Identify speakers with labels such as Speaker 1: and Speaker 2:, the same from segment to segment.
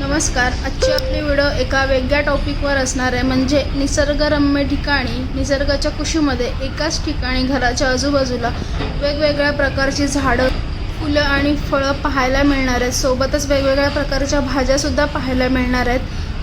Speaker 1: नमस्कार. आजची आपली व्हिडिओ एका वेगळ्या टॉपिकवर असणार आहे. म्हणजे निसर्गरम्य ठिकाणी निसर्गाच्या कुशीमध्ये एकाच ठिकाणी घराच्या आजूबाजूला वेगवेगळ्या प्रकारची झाडं फुलं आणि फळं पाहायला मिळणार आहेत. सोबतच वेगवेगळ्या प्रकारच्या भाज्यासुद्धा पाहायला मिळणार आहेत.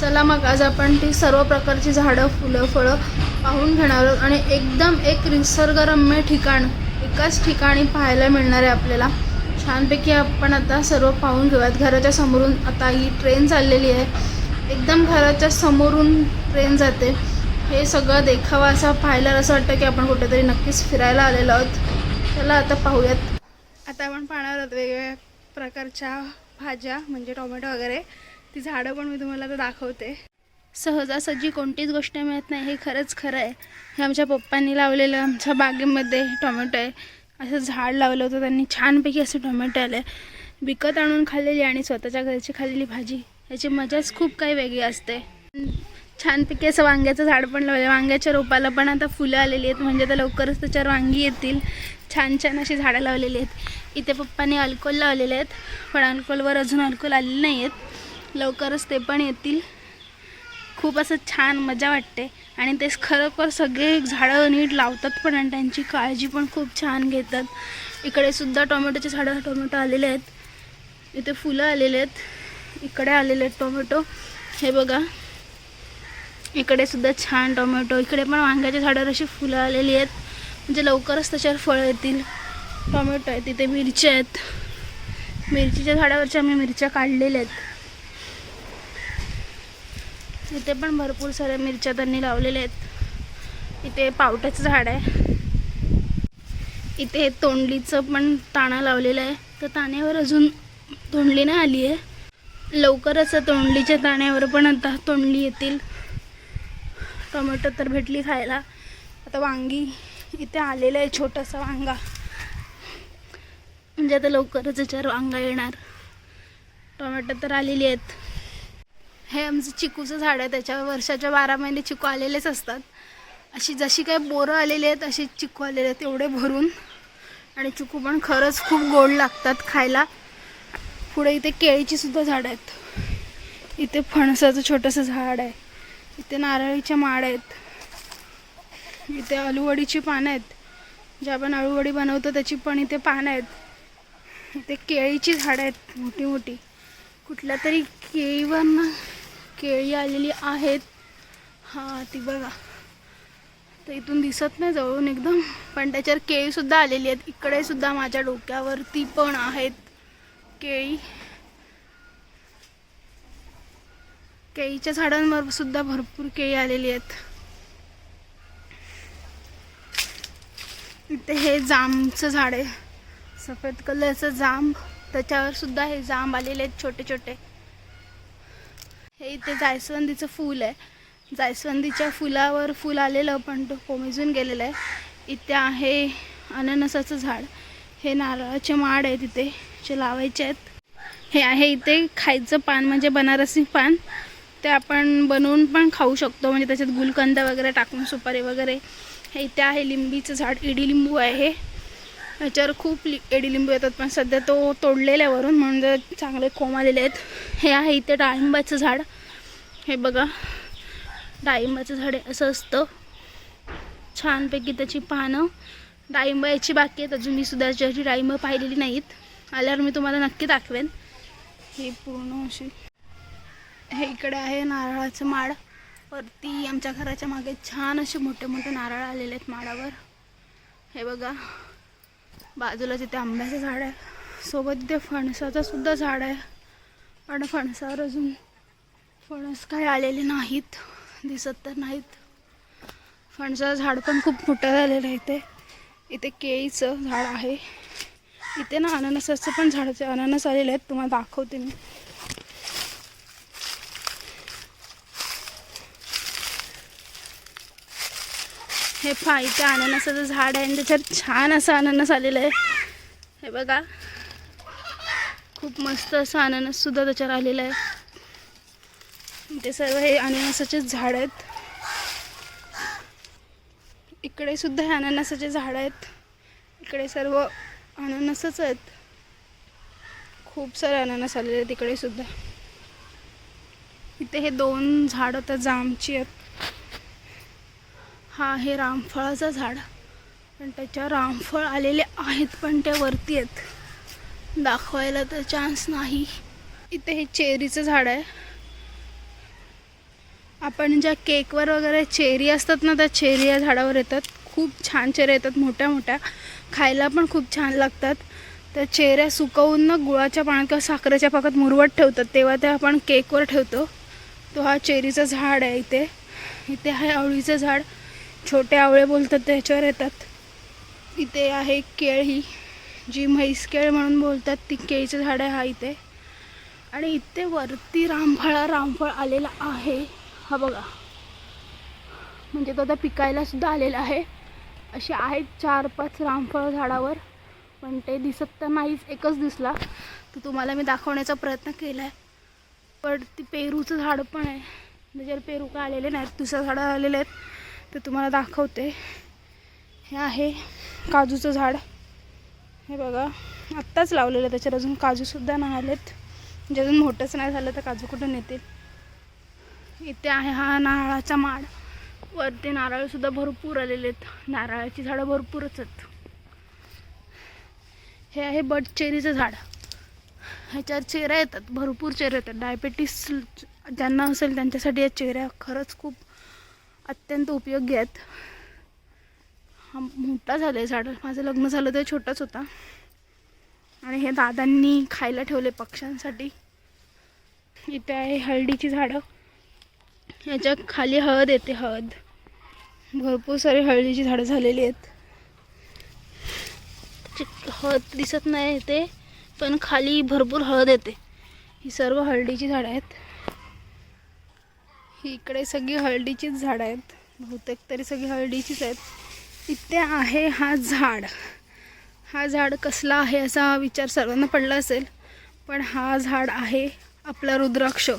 Speaker 1: चला मग आज आपण ती सर्व प्रकारची झाडं फुलं फळं पाहून घेणार आहोत. आणि एकदम एक निसर्गरम्य ठिकाण एकाच ठिकाणी पाहायला मिळणार आहे आपल्याला. छानपैकी आपण आता सर्व पाहून घेऊयात. घराच्या समोरून आता ही ट्रेन चाललेली आहे. एकदम घराच्या समोरून ट्रेन जाते. हे सगळं देखावा असा पाहायला असं वाटतं की आपण कुठेतरी नक्कीच फिरायला आलेलो आहोत. चला आता पाहूयात. आता आपण पाहणार आहोत वेगवेगळ्या प्रकारच्या भाज्या म्हणजे टोमॅटो वगैरे. ती झाडं पण मी तुम्हाला आता दाखवते. सहजासहजी कोणतीच गोष्ट मिळत नाही. हे खरंच खरं आहे. हे आमच्या पप्पांनी लावलेलं आमच्या बागेमध्ये टोमॅटो आहे. असं झाड लावलं होतं त्यांनी छानपैकी असे टोमॅटो आले. विकत आणून खाल्लेली आणि स्वतःच्या घरची खाल्लेली भाजी. याची मजाच खूप काही वेगळी असते. छानपैकी असं वांग्याचं झाड पण लावलं. वांग्याच्या रोपाला पण आता फुलं आलेली आहेत. म्हणजे आता लवकरच त्याच्यावर वांगी येतील. छान छान अशी झाडं लावलेली आहेत. इथे पप्पाने अल्कोल लावलेले आहेत. पण अल्कोलवर अजून अल्कोल आलेले नाही आहेत लवकरच ते पण येतील. खूप असं छान मजा वाटते. आणि तेच खरोखर सगळे झाडं नीट लावतात पण आणि त्यांची काळजी पण खूप छान घेतात. इकडे सुद्धा टोमॅटोचे झाडं टोमॅटो आलेले आहेत. इथे फुलं आलेले आहेत. इकडे आलेले आहेत टोमॅटो. हे बघा. इकडे सुद्धा छान टोमॅटो. इकडे पण वांग्याच्या झाडावर अशी फुलं आलेली आहेत. म्हणजे लवकरच त्याच्यावर फळं येतील. टोमॅटो आहेत. तिथे मिरच्या आहेत. मिरचीच्या झाडावरच्या आम्ही मिरच्या काढलेल्या आहेत. इथे पण भरपूर साऱ्या मिरच्या त्यांनी लावलेल्या आहेत. इथे पावट्याचं झाड आहे. इथे तोंडलीचं पण ताणा लावलेलं आहे. तर ताण्यावर अजून तोंडली नाही आली आहे. लवकरच तोंडलीच्या ताण्यावर पण आता तोंडली येतील. टोमॅटो तर भेटली खायला. आता वांगी इथे आलेलं आहे छोटासा वांगा. म्हणजे आता लवकरच याच्यावर वांगा येणार. टोमॅटो तर आलेली आहेत. हे आमचं चिकूचं झाड आहे त्याच्यावर वर्षाच्या बारा महिने चिकू आलेलेच असतात. अशी जशी काही बोरं आलेली आहेत अशी चिकू आलेले आहेत एवढे भरून. आणि चिकू पण खरंच खूप गोड लागतात खायला. पुढे इथे केळीची सुद्धा झाडं आहेत. इथे फणसाचं छोटंसं झाड आहे. इथे नारळीच्या माड आहेत. इथे अळूवडीची पानं आहेत. जे आपण अळूवडी बनवतो त्याची पण इथे पानं आहेत. इथे केळीची झाडं आहेत मोठी मोठी कुठल्या तरी केळीवर केळी आलेली आहेत. हां ती बघा. तर इथून दिसत नाही जवळून एकदम पण त्याच्यावर केळीसुद्धा आलेली आहेत. इकडे सुद्धा माझ्या डोक्यावरती पण आहेत केळी. केळीच्या झाडांवर सुद्धा भरपूर केळी आलेली आहेत. इथे हे जांबचं झाड आहे. सफेद कलरचं जांब. त्याच्यावर सुद्धा हे जांब आलेले आहेत छोटे छोटे हे इथे जायस्वंदीचं फूल आहे. जायस्वंदीच्या फुलावर फूल आलेलं पण तो कोमेजून गेलेलं आहे. इथे आहे अननसाचं झाड. हे नारळाचे माड आहे तिथे जे लावायचे आहेत. हे आहे इथे खायचं पान म्हणजे बनारसी पान. ते आपण बनवून पण खाऊ शकतो म्हणजे त्याच्यात गुलकंद वगैरे टाकून सुपारी वगैरे. हे इथे आहे लिंबीचं झाड इडी लिंबू आहे ह्याच्यावर खूप लि एडीलिंबू येतात पण सध्या तो तोडलेल्यावरून वरून म्हणून जर चांगले कोंब आलेले आहेत. हे आहे इथे डाळिंबाचं झाड. हे बघा डाळिंबाचं झाड असं असतं. छानपैकी त्याची पानं डाळिंब याची बाकी आहेत. अजून मी सुद्धा ज्याची डाळिंब पाहिलेली नाहीत. आल्यावर मी तुम्हाला नक्की दाखवेन. हे पूर्ण अशी. हे इकडे आहे नारळाचं माड वरती आमच्या घराच्या मागे छान असे मोठे मोठे नारळ आलेले आहेत माडावर हे बघा. बाजूला तिथे आंब्याचं झाड आहे सोबत तिथे फणसाचं सुद्धा झाड आहे. पण फणसावर अजून फणस काही आलेले नाहीत दिसत तर नाहीत. फणसाचं झाड पण खूप मोठं झालेलं आहे इथे. इथे केळीचं झाड आहे. इथे ना अननसाचं पण झाडाचे अननस आलेले आहेत तुम्हाला दाखवते मी. हे पहा इथे अननसाचं झाड आहे आणि त्याच्यात छान असं अननस आलेलं आहे. हे बघा. खूप मस्त असं अननससुद्धा त्याच्यावर आलेलं आहे. ते सर्व हे अननसाचेच झाड आहेत. इकडे सुद्धा हे अननसाचे झाड आहेत. इकडे सर्व अननसच आहेत. खूप सारे अननस आलेले आहेत इकडे सुद्धा. इथे हे दोन झाडं तर जामची आहेत. हा आहे रामफळाचं झाड. पण त्याच्यावर रामफळ आलेले आहेत पण ते वरती आहेत. दाखवायला तर चान्स नाही. इथे हे चेरीचं झाड आहे. आपण ज्या केकवर वगैरे चेरी असतात ना त्या चेरी या झाडावर येतात. खूप छान चेऱ्या येतात मोठ्या मोठ्या. खायला पण खूप छान लागतात. त्या चेऱ्या सुकवून ना गुळाच्या पाण्यात किंवा साखरेच्या पाकात मुरवत ठेवतात. तेव्हा ते आपण केकवर ठेवतो. तो हा चेरीचं झाड आहे इथे. इथे आहे आवळीचं झाड. छोटे आवळे बोलतात त्याच्यावर येतात. इथे आहे केळी जी म्हैस केळ म्हणून बोलतात ती केळीचं झाड आहे हा इथे. आणि इथे वरती रामफळा रामफळ आलेला आहे. हा बघा. म्हणजे तो आता पिकायला सुद्धा आलेला आहे. असे आहेत चार पाच रामफळ झाडावर पण ते दिसत तर नाहीच एकच दिसला. तर तुम्हाला मी दाखवण्याचा प्रयत्न केला आहे पण ती पेरूचं झाड पण आहे. म्हणजे पेरू काय आलेले नाहीत दुसऱ्या झाडं आलेले आहेत. ते तुम्हाला दाखवते. हे आहे काजूचं झाड. हे बघा आत्ताच लावलेलं आहे त्याच्यावर अजून काजूसुद्धा नाही आलेत. म्हणजे अजून मोठंच नाही झालं तर काजू कुठून येतील इथे आहे हा नारळाचा माड वरती नारळसुद्धा भरपूर आलेले आहेत. नारळाची झाडं भरपूरच आहेत. हे आहे बटचेरीचं झाड. ह्याच्यावर चेऱ्या येतात. भरपूर चेहरे येतात. डायबेटीस ज्यांना असेल त्यांच्यासाठी या चेहऱ्या खरंच खूप अत्यंत उपयोगी आहेत. हा मोठा झालं आहे झाड. माझं लग्न झालं ते छोटाच होता. आणि हे दादांनी खायला ठेवले पक्ष्यांसाठी. इथे आहे हळदीची झाडं. याच्या खाली हळद येते हळद. भरपूर सारी हळदीची झाडं झालेली आहेत. हळद दिसत नाही येते पण खाली भरपूर हळद येते. ही सर्व हळदीची झाडं आहेत. ही इकडे सगळी हळदीचीच झाडं आहेत. बहुतेक तरी सगळी हळदीचीच आहेत. इथे आहे हा झाड. हा झाड कसला आहे असा विचार सर्वांना पडला असेल. पण हा झाड आहे आपला रुद्राक्ष.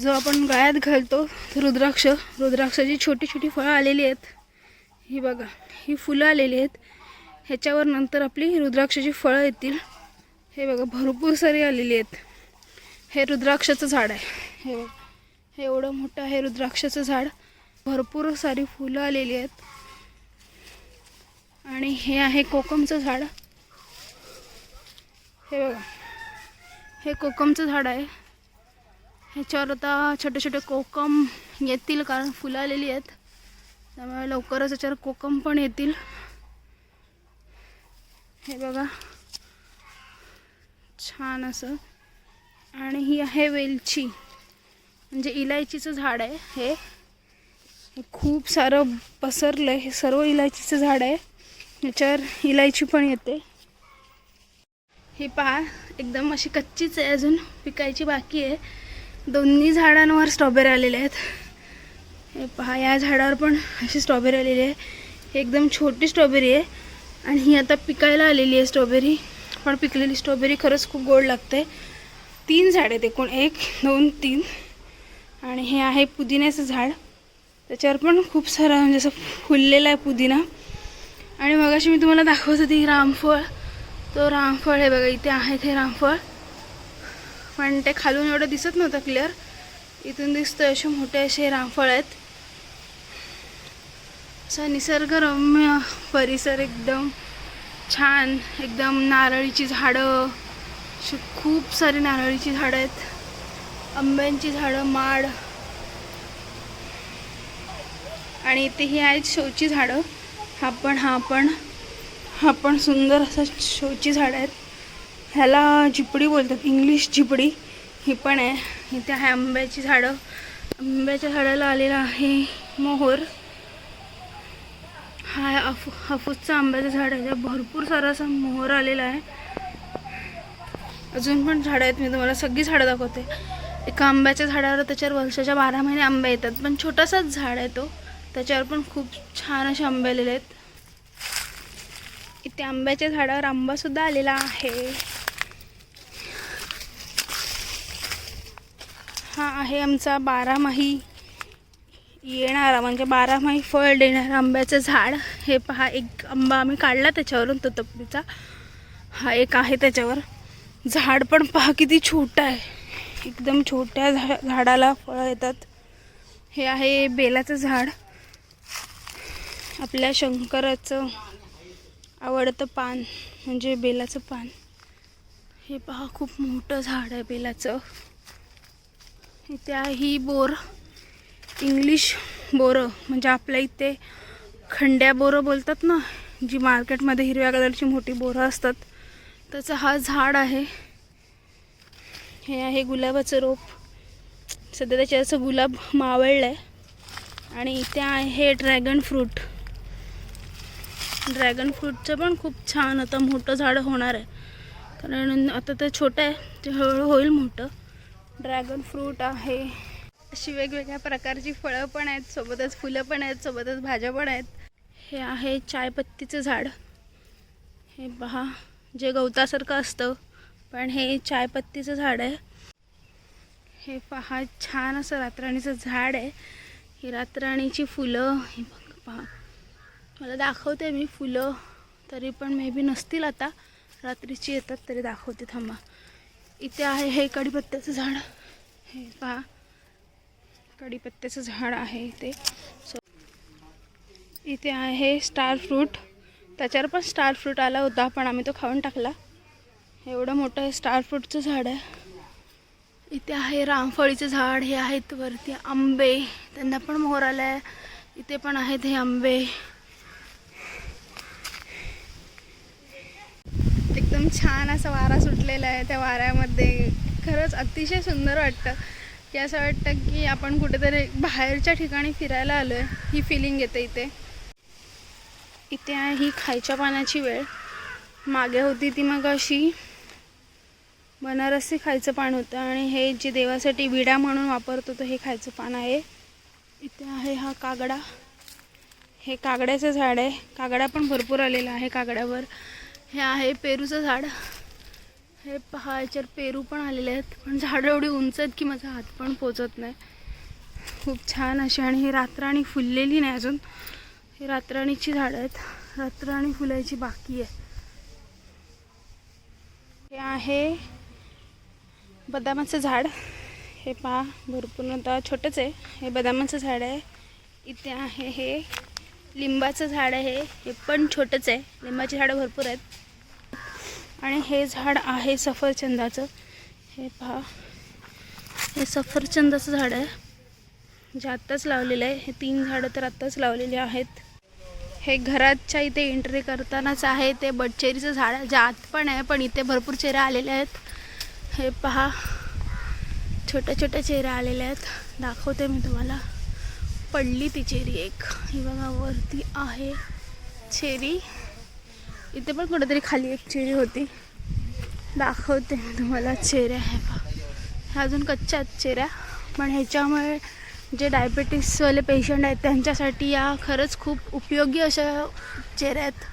Speaker 1: जो आपण गळ्यात घालतो रुद्राक्ष. रुद्राक्षाची छोटी छोटी फळं आलेली आहेत. ही बघा ही फुलं आलेली आहेत. ह्याच्यावर नंतर आपली रुद्राक्षाची फळं येतील. हे बघा भरपूर सारी आलेली आहेत. हे रुद्राक्षाचं झाड आहे. हे बघा. एवढं मोठं आहे रुद्राक्षाचं झाड. भरपूर सारी फुलं आलेली आहेत. आणि हे आहे कोकमचं झाड. हे बघा. हे कोकमचं झाड आहे. ह्याच्यावर आता छोटे छोटे कोकम येतील कारण फुलं आलेली आहेत. त्यामुळे लवकरच याच्यावर कोकम पण येतील. हे बघा. छान असं. आणि ही आहे वेलची. म्हणजे इलायचीचं झाड आहे हे. खूप सारं पसरलं आहे हे सर्व इलायचीचं झाड आहे. याच्यावर इलायची पण येते. ही पहा एकदम अशी कच्चीच आहे अजून. पिकायची बाकी आहे. दोन्ही झाडांवर स्ट्रॉबेरी आलेल्या आहेत. हे पहा या झाडावर पण अशी स्ट्रॉबेरी आलेली आहे. ही एकदम छोटी स्ट्रॉबेरी आहे. आणि ही आता पिकायला आलेली आहे स्ट्रॉबेरी पण पिकलेली स्ट्रॉबेरी खरंच खूप गोड लागते तीन झाड आहेत एकूण. एक दोन तीन. आणि हे आहे पुदिन्याचं झाड. त्याच्यावर पण खूप सारं म्हणजे असं फुललेलं आहे पुदिना. आणि मगाशी मी तुम्हाला दाखवत होती रामफळ. तो रामफळ हे बघा इथे आहे ते रामफळ. पण ते खालून एवढं दिसत नव्हतं क्लिअर इथून दिसतं असे मोठे असे रामफळ आहेत. असं निसर्गरम्य परिसर एकदम छान एकदम नारळीची झाडं. अशी खूप सारी नारळीची झाडं आहेत. आंब्यांची झाडं माड. आणि इथे ही आहेत शोची झाडं. हा पण हा पण. हा पण सुंदर असं शोची झाडं आहेत. ह्याला झिपडी बोलतात इंग्लिश झिपडी. ही पण आहे. इथे आहे आंब्याची झाडं. आंब्याच्या झाडाला आलेला आहे मोहर. हा अफ अफू हापूसचं आंब्याचं झाड आहे. भरपूर सारा असा मोहर आलेला आहे. अजून पण झाडं आहेत. मी तुम्हाला सगळी झाडं दाखवते. एका आंब्याच्या झाडावर त्याच्यावर वर्षाच्या बारा महिने आंबे येतात. पण छोटासाच झाड आहे तो. त्याच्यावर पण खूप छान असे आंबे आलेले आहेत. इथे आंब्याच्या झाडावर आंबासुद्धा आलेला आहे. हा आहे आमचा बारामाही येणारा म्हणजे बारामाही फळ देणारं आंब्याचं झाड. हे पहा एक आंबा आम्ही काढला त्याच्यावरून तो तपलीचा हा एक आहे त्याच्यावर. झाड पण पहा किती छोटं आहे. एकदम छोट्या झा झाडाला फळं येतात. हे आहे बेलाचं झाड. आपल्या शंकराचं आवडतं पान म्हणजे बेलाचं पान. हे पहा खूप मोठं झाड आहे बेलाचं. इथे आहे ही बोर. इंग्लिश बोरं म्हणजे आपल्या इथे खंड्या बोरं बोलतात ना जी मार्केटमध्ये हिरव्या कलरची मोठी बोरं असतात. त्याचं हा झाड आहे. हे आहे गुलाबाचं रोप. सध्या त्याच्या असं गुलाब मावळलं आहे आणि इथे आहे ड्रॅगन फ्रूट. ड्रॅगन फ्रूटचं पण खूप छान आता मोठं झाड होणार आहे. कारण आता ते छोटं आहे ते हळूहळू होईल मोठं. ड्रॅगन फ्रूट आहे. अशी वेगवेगळ्या प्रकारची फळं पण आहेत सोबतच फुलं पण आहेत सोबतच भाज्या पण आहेत. हे आहे चायपत्तीचं झाड. हे पहा जे गवतासारखं असतं. पण हे चायपत्तीचं झाड आहे. हे पहा छान असं रातराणीचं झाड आहे. ही रातराणीची फुलं हे बघ पहा. मला दाखवते मी फुलं तरी पण मे बी नसतील आता. रात्रीची येतात तरी दाखवते थांबा. इथे आहे हे कढीपत्त्याचं झाड. हे पहा. कढीपत्त्याचं झाड आहे इथे. सो इथे आहे स्टार फ्रूट. त्याच्यावर पण स्टार फ्रूट आला होता पण आम्ही तो खाऊन टाकला. एवढं मोठं हे स्टार फ्रूटचं झाड आहे. इथे आहे रामफळीचं झाड हे आहेत वरती आंबे त्यांना पण मोहर आला आहे इथे पण आहेत हे आंबे. एकदम छान असा वारा सुटलेला आहे त्या वाऱ्यामध्ये. खरंच अतिशय सुंदर वाटतं. की असं वाटतं की आपण कुठेतरी बाहेरच्या ठिकाणी फिरायला आलो आहे ही फिलिंग येते इथे. इथे आहे ही खायच्या पाण्याची वेळ. मागे होती ती मग अशी. बनारसी खायचं पान होतं आणि हे जे देवासाठी विडा म्हणून वापरतो तो हे खायचं पान आहे. इथे आहे हा कागडा. हे कागड्याचं झाड आहे. कागडा पण भरपूर आलेला आहे कागड्यावर. हे आहे पेरूचं झाड. हे पहा याच्यावर पेरू पण आलेले आहेत. पण झाडं एवढी उंच आहेत की माझा हात पण पोचत नाही. खूप छान अशी आणि ही रातराणी फुललेली नाही अजून. ही रातराणीची झाडं आहेत. रातराणी फुलायची बाकी आहे. हे आहे बदामाचं झाड. हे पहा भरपूर आता छोटंच आहे. हे बदामाचं झाड आहे. इथे आहे हे. लिंबाचं झाड आहे. हे पण छोटंच आहे. लिंबाची झाडं भरपूर आहेत. आणि हे झाड आहे सफरचंदाचं. हे पहा. हे सफरचंदाचं झाड आहे. जे आत्ताच लावलेलं आहे. हे तीन झाडं तर आत्ताच लावलेली आहेत. हे घराच्या इथे एंट्री करतानाच आहे. ते बटचेरीचं झाड आहे. जे आत पण आहे पण इथे भरपूर चेहऱ्या आलेल्या आहेत. हे पहा. छोट्या छोट्या चेहऱ्या आलेल्या आहेत. दाखवते मी तुम्हाला. पडली ती चेरी एक. ही बघा वरती आहे चेरी. इथे पण कुठेतरी खाली एक चेरी होती. दाखवते मी तुम्हाला चेऱ्या हे पहा. ह्या अजून कच्च्या आहेत चेऱ्या. पण ह्याच्यामुळे जे डायबेटीसवाले पेशंट आहेत त्यांच्यासाठी या खरंच खूप उपयोगी अशा चेऱ्या आहेत.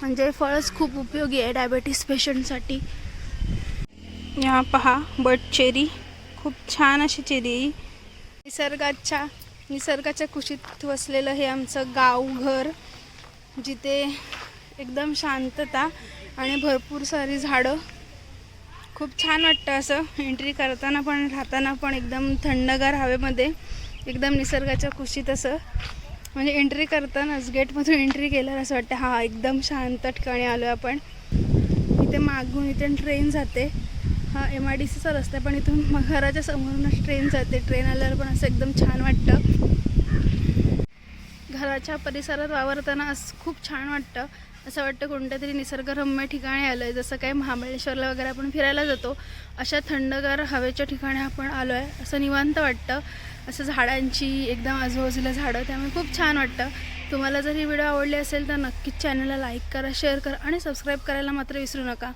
Speaker 1: म्हणजे फळच खूप उपयोगी आहे डायबेटीस पेशंटसाठी या पहा बट चेरी. खूप छान अशी चेरी निसर्गाच्या निसर्गाच्या कुशीत वसलेलं हे आमचं गाव घर जिथे एकदम शांतता आणि भरपूर सारी झाडं. खूप छान वाटतं असं. एंट्री करताना पण राहताना पण एकदम थंडगार हवेमध्ये एकदम निसर्गाच्या कुशीत असं. म्हणजे एंट्री करतानाच गेटमधून एंट्री केल्यावर असं वाटतं हा एकदम शांत ठिकाणी आलो आपण. इथे मागून इथे ट्रेन जाते. हा एम आय डी सीचा रस्ता आहे पण इथून मग घराच्या समोरूनच ट्रेन जाते. ट्रेन आल्यावर पण असं एकदम छान वाटतं. घराच्या परिसरात वावरताना असं खूप छान वाटतं. असं वाटतं कोणत्या तरी निसर्गरम्य ठिकाणी आलं आहे जसं काही महाबळेश्वरला वगैरे आपण फिरायला जातो अशा थंडगार हवेच्या ठिकाणी आपण आलो आहे असं निवांत वाटतं. असं झाडांची एकदम आजूबाजूला झाडं त्यामुळे खूप छान वाटतं. तुम्हाला जर ही व्हिडिओ आवडली असेल तर नक्कीच चॅनलला लाईक करा शेअर करा आणि सबस्क्राईब करायला मात्र विसरू नका.